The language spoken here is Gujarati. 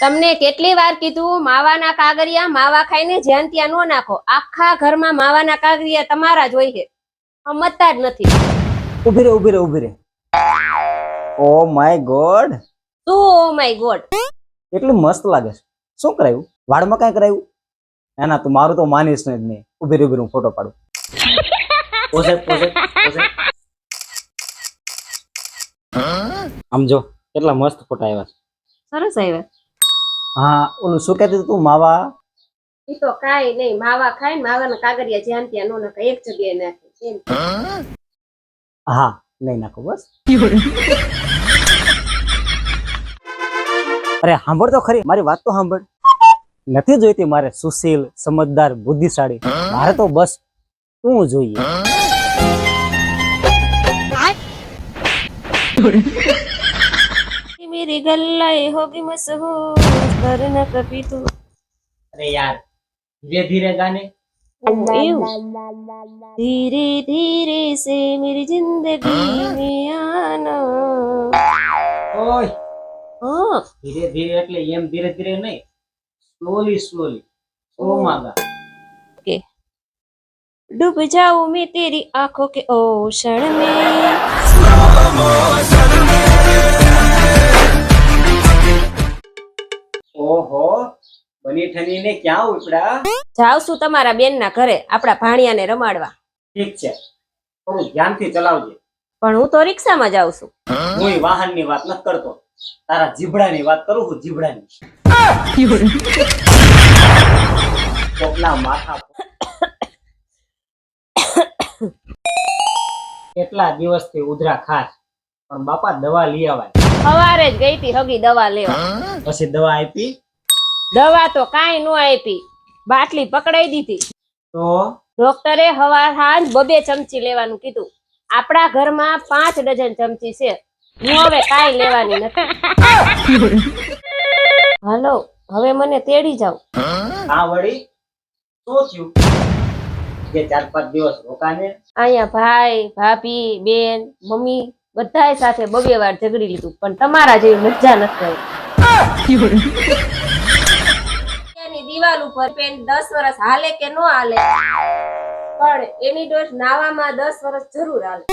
તમને કેટલી વાર કીધું માવાના કાગરિયા માવા ખાઈને જ્યાં ત્યાં નો નાખો. આખા ઘરમાં માવાના કાગરિયા તમારા જ હોય છે. સમજતા જ નથી. ઊભી રે ઊભી રે ઊભી રે ઓ માય ગોડ શું ઓ માય ગોડ એટલું મસ્ત લાગે છે. શું કરાયું? વાળમાં કઈ કરાયું? ના ના તું મારું તો માનીશ ને જ નહીં. ઊભી રે ઊભી હું ફોટો પાડું. પોઝે પોઝે પોઝે આમ જો કેટલા મસ્ત ફોટા આવ્યા છે. સરસ આવ્યા. હા ઓલું શું કહેતી હતી તું માવા? ઈ તો કાઈ નહીં માવા ખાઈને માવાના કાગરિયા જ્યાં ત્યાં નો નાખે એક જગ્યાએ નાખે હા નહીં નાખો બસ. અરે સાંભળ તો ખરી મારી વાત તો સાંભળ નથી જોઈતી મારે સુશીલ સમજદાર બુદ્ધિશાળી. મારે તો બસ તું જોઈએ. मेरी गल्ला होगी मशहूर करना कभी तू અરે યાર ધીરે ધીરે ગાને धीरे धीरे से मेरी जिंदगी में आना ઓય हाँ ધીરે ધીરે એટલે એમ ધીરે ધીરે નહીં સ્લોલી સ્લોલી સ્લોમાં ગા डूब जाऊं मैं तेरी आंखों के ओशन में બની ઠની ને ક્યાં ઉપડા? જાવ છું તમારા બેન ના ઘરે આપણા ભાણિયાને રમાડવા. ઠીક છે. થોડું ધ્યાનથી ચલાવજે. પણ હું તો રિક્ષામાં જાઉં છું. હું વાહનની વાત નથી કરતો. તારા જીબડાની વાત કરું છું જીબડાની કોકના માથા કેટલા કેટલા દિવસથી ઉધરા ખાસ પણ બાપા દવા લઈ આવાય. સવારે જ ગઈ હતી હગી દવા લેવા. પછી દવા આપી દવા તો કાંઈ ન આપી. બાટલી પકડાઈ દીધી. તો? ડોક્ટરે હવાર હાંજ બબે ચમચી લેવાનું કીધું. આપણા ઘરમાં પાંચ ડઝન ચમચી છે. હું હવે કાંઈ લેવાની નથી. હાલો હવે મને તેડી જાવ આ વળી? શું થયું? જે ચાર પાંચ દિવસ રોકાને અહીંયા ભાઈ ભાભી બેન મમ્મી બધાય સાથે બબે વાર ઝઘડી લીધું. પણ તમારા જેવી મજા નથી આવી. દિવાલ ઉપર પેન દસ વર્ષ હાલે કે નો હાલે? પણ એની ડોઝ નાવામાં દસ વર્ષ જરૂર હાલે.